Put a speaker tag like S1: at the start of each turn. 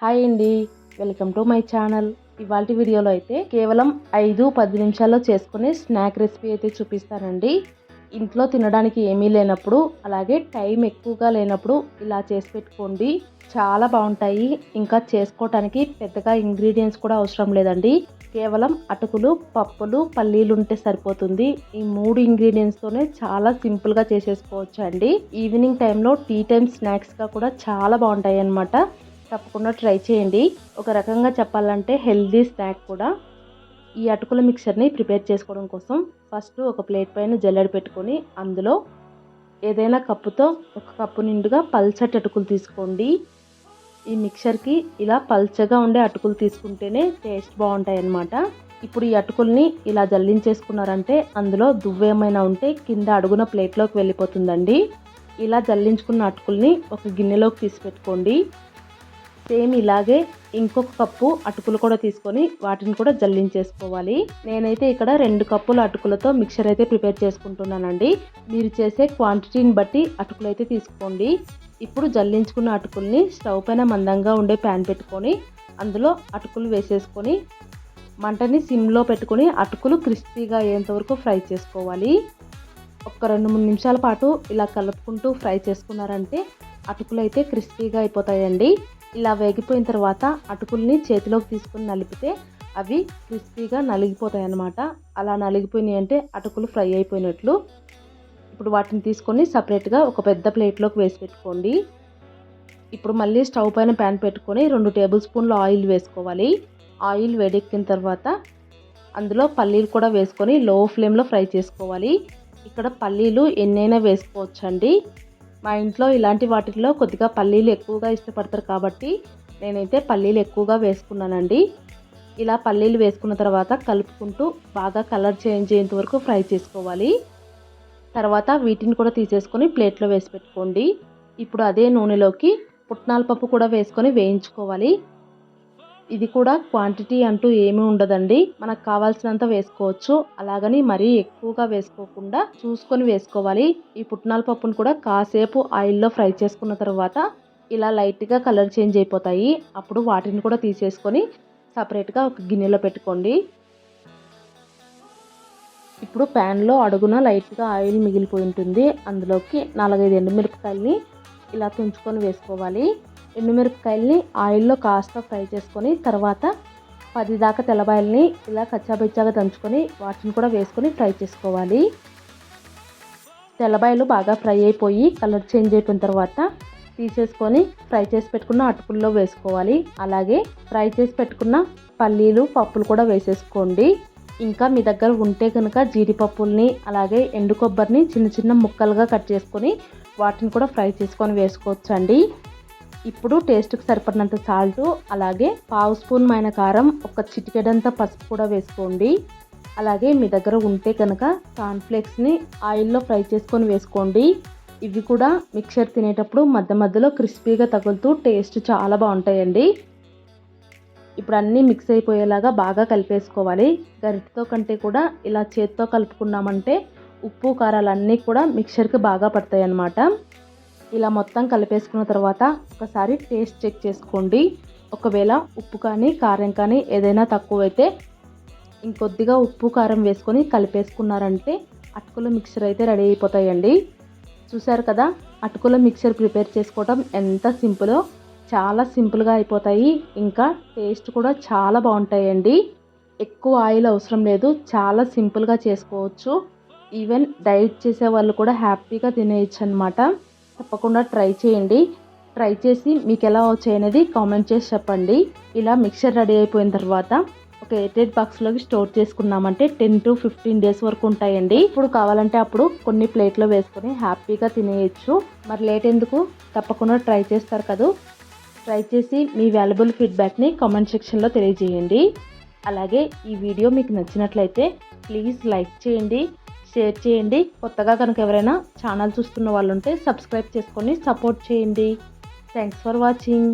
S1: Hi అండి. Welcome to my channel. ఇవాళ వీడియోలో అయితే కేవలం ఐదు పది నిమిషాల్లో చేసుకునే స్నాక్ రెసిపీ అయితే చూపిస్తానండి. ఇంట్లో తినడానికి ఏమీ లేనప్పుడు అలాగే టైం ఎక్కువగా లేనప్పుడు ఇలా చేసి పెట్టుకోండి. చాలా బాగుంటాయి. ఇంకా చేసుకోవటానికి పెద్దగా ఇంగ్రీడియంట్స్ కూడా అవసరం లేదండి. కేవలం అటుకులు పప్పులు పల్లీలు ఉంటే సరిపోతుంది. ఈ మూడు ఇంగ్రీడియంట్స్తోనే చాలా సింపుల్గా చేసేసుకోవచ్చు అండి ఈవినింగ్ టైంలో టీ టైం స్నాక్స్గా కూడా చాలా బాగుంటాయి అన్నమాట తప్పకుండా ట్రై చేయండి. ఒక రకంగా చెప్పాలంటే హెల్దీ స్నాక్ కూడా ఈ అటుకుల మిక్చర్ని ప్రిపేర్ చేసుకోవడం కోసం ఫస్ట్ ఒక ప్లేట్ పైన జల్లెడ పెట్టుకొని అందులో ఏదైనా కప్పుతో ఒక కప్పు నిండుగా పల్చటి అటుకులు తీసుకోండి. ఈ మిక్చర్కి ఇలా పల్చగా ఉండే అటుకులు తీసుకుంటేనే టేస్ట్ బాగుంటాయి అన్నమాట ఇప్పుడు ఈ అటుకుల్ని ఇలా జల్లించేసుకున్నారంటే అందులో దువ్వేమైనా ఉంటే కింద అడుగున ప్లేట్లోకి వెళ్ళిపోతుందండి. ఇలా జల్లించుకున్న అటుకుల్ని ఒక గిన్నెలోకి తీసి పెట్టుకోండి. సేమ్ ఇలాగే ఇంకొక కప్పు అటుకులు కూడా తీసుకొని వాటిని కూడా జల్లించేసుకోవాలి. నేనైతే ఇక్కడ రెండు కప్పుల అటుకులతో మిక్చర్ అయితే ప్రిపేర్ చేసుకుంటున్నానండి. మీరు చేసే క్వాంటిటీని బట్టి అటుకులు అయితే తీసుకోండి. ఇప్పుడు జల్లించుకున్న అటుకుల్ని స్టవ్ పైన మందంగా ఉండే ప్యాన్ పెట్టుకొని అందులో అటుకులు వేసేసుకొని మంటని సిమ్లో పెట్టుకొని అటుకులు క్రిస్పీగా అయ్యేంత వరకు ఫ్రై చేసుకోవాలి. ఒక రెండు మూడు నిమిషాల పాటు ఇలా కలుపుకుంటూ ఫ్రై చేసుకున్నారంటే అటుకులు అయితే క్రిస్పీగా అయిపోతాయండి. ఇలా వేగిపోయిన తర్వాత అటుకుల్ని చేతిలోకి తీసుకుని నలిపితే అవి క్రిస్పీగా నలిగిపోతాయి అన్నమాట అలా నలిగిపోయినాయి అంటే అటుకులు ఫ్రై అయిపోయినట్లు. ఇప్పుడు వాటిని తీసుకొని సపరేట్గా ఒక పెద్ద ప్లేట్లోకి వేసి పెట్టుకోండి. ఇప్పుడు మళ్ళీ స్టవ్ పైన ప్యాన్ పెట్టుకొని రెండు టేబుల్ స్పూన్లు ఆయిల్ వేసుకోవాలి. ఆయిల్ వేడెక్కిన తర్వాత అందులో పల్లీలు కూడా వేసుకొని లో ఫ్లేమ్లో ఫ్రై చేసుకోవాలి. ఇక్కడ పల్లీలు ఎన్నైనా వేసుకోవచ్చండి. మా ఇంట్లో ఇలాంటి వాటిల్లో కొద్దిగా పల్లీలు ఎక్కువగా ఇష్టపడతారు కాబట్టి నేనైతే పల్లీలు ఎక్కువగా వేసుకున్నానండి. ఇలా పల్లీలు వేసుకున్న తర్వాత కలుపుకుంటూ బాగా కలర్ చేంజ్ అయ్యేంత వరకు ఫ్రై చేసుకోవాలి. తర్వాత వీటిని కూడా తీసేసుకొని ప్లేట్లో వేసి పెట్టుకోండి. ఇప్పుడు అదే నూనెలోకి పుట్నాల పప్పు కూడా వేసుకొని వేయించుకోవాలి. ఇది కూడా క్వాంటిటీ అంటూ ఏమీ ఉండదండి. మనకు కావాల్సినంత వేసుకోవచ్చు. అలాగని మరీ ఎక్కువగా వేసుకోకుండా చూసుకొని వేసుకోవాలి. ఈ పుట్నాల పప్పును కూడా కాసేపు ఆయిల్లో ఫ్రై చేసుకున్న తర్వాత ఇలా లైట్గా కలర్ చేంజ్ అయిపోతాయి. అప్పుడు వాటిని కూడా తీసేసుకొని సపరేట్గా ఒక గిన్నెలో పెట్టుకోండి. ఇప్పుడు ప్యాన్లో అడుగున లైట్గా ఆయిల్ మిగిలిపోయి ఉంటుంది. అందులోకి నాలుగైదు ఎండుమిరపకాయలని ఇలా తుంచుకొని వేసుకోవాలి. ఎండుమిరపకాయలని ఆయిల్లో కాస్త ఫ్రై చేసుకొని తర్వాత పది దాకా తెల్లబాయల్ని ఇలా కచ్చాబిచ్చాగా దంచుకొని వాటిని కూడా వేసుకొని ఫ్రై చేసుకోవాలి. తెల్లబాయలు బాగా ఫ్రై అయిపోయి కలర్ చేంజ్ అయిపోయిన తర్వాత తీసేసుకొని ఫ్రై చేసి పెట్టుకున్న అటుకుల్లో వేసుకోవాలి. అలాగే ఫ్రై చేసి పెట్టుకున్న పల్లీలు పప్పులు కూడా వేసేసుకోండి. ఇంకా మీ దగ్గర ఉంటే కనుక జీడిపప్పుల్ని అలాగే ఎండు కొబ్బరిని చిన్న చిన్న ముక్కలుగా కట్ చేసుకొని వాటిని కూడా ఫ్రై చేసుకొని వేసుకోవచ్చు అండి ఇప్పుడు టేస్ట్కి సరిపడినంత సాల్ట్ అలాగే పావు స్పూన్ మైన కారం ఒక చిటికెడంత పసుపు కూడా వేసుకోండి. అలాగే మీ దగ్గర ఉంటే కనుక కార్న్ఫ్లేక్స్ని ఆయిల్లో ఫ్రై చేసుకొని వేసుకోండి. ఇవి కూడా మిక్చర్ తినేటప్పుడు మధ్య మధ్యలో క్రిస్పీగా తగులుతూ టేస్ట్ చాలా బాగుంటాయండి. ఇప్పుడు అన్నీ మిక్స్ అయిపోయేలాగా బాగా కలిపేసుకోవాలి. గరిటతో కంటే కూడా ఇలా చేత్తో కలుపుకున్నామంటే ఉప్పు కారాలు అన్నీ కూడా మిక్చర్కి బాగా పడతాయి అన్నమాట ఇలా మొత్తం కలిపేసుకున్న తర్వాత ఒకసారి టేస్ట్ చెక్ చేసుకోండి. ఒకవేళ ఉప్పు కానీ కారం కానీ ఏదైనా తక్కువైతే ఇంకొద్దిగా ఉప్పు కారం వేసుకొని కలిపేసుకున్నారంటే అటుకుల మిక్చర్ అయితే రెడీ అయిపోతాయండి. చూసారు కదా అటుకుల మిక్చర్ ప్రిపేర్ చేసుకోవడం ఎంత సింపులో చాలా సింపుల్గా అయిపోతాయి. ఇంకా టేస్ట్ కూడా చాలా బాగుంటాయండి. ఎక్కువ ఆయిల్ అవసరం లేదు చాలా సింపుల్గా చేసుకోవచ్చు. ఈవెన్ డైట్ చేసే వాళ్ళు కూడా హ్యాపీగా తినేయచ్చు అనమాట తప్పకుండా ట్రై చేయండి. ట్రై చేసి మీకు ఎలా వచ్చాయి అనేది కామెంట్ చేసి చెప్పండి. ఇలా మిక్చర్ రెడీ అయిపోయిన తర్వాత ఒక ఎయిటెడ్ బాక్స్లోకి స్టోర్ చేసుకున్నామంటే టెన్ టు ఫిఫ్టీన్ డేస్ వరకు ఉంటాయండి. ఇప్పుడు కావాలంటే అప్పుడు కొన్ని ప్లేట్లో వేసుకొని హ్యాపీగా తినేయచ్చు. మరి లేట్ ఎందుకు? తప్పకుండా ట్రై చేస్తారు కదా. ట్రై చేసి మీ వాల్యుబుల్ ఫీడ్బ్యాక్ని కామెంట్ సెక్షన్లో తెలియజేయండి. అలాగే ఈ వీడియో మీకు నచ్చినట్లయితే ప్లీజ్ లైక్ చేయండి. షేర్ చేయండి. కొత్తగా కనుక ఎవరైనా ఛానల్ చూస్తున్న వాళ్ళు ఉంటే సబ్స్క్రైబ్ చేసుకొని సపోర్ట్ చేయండి. Thanks for watching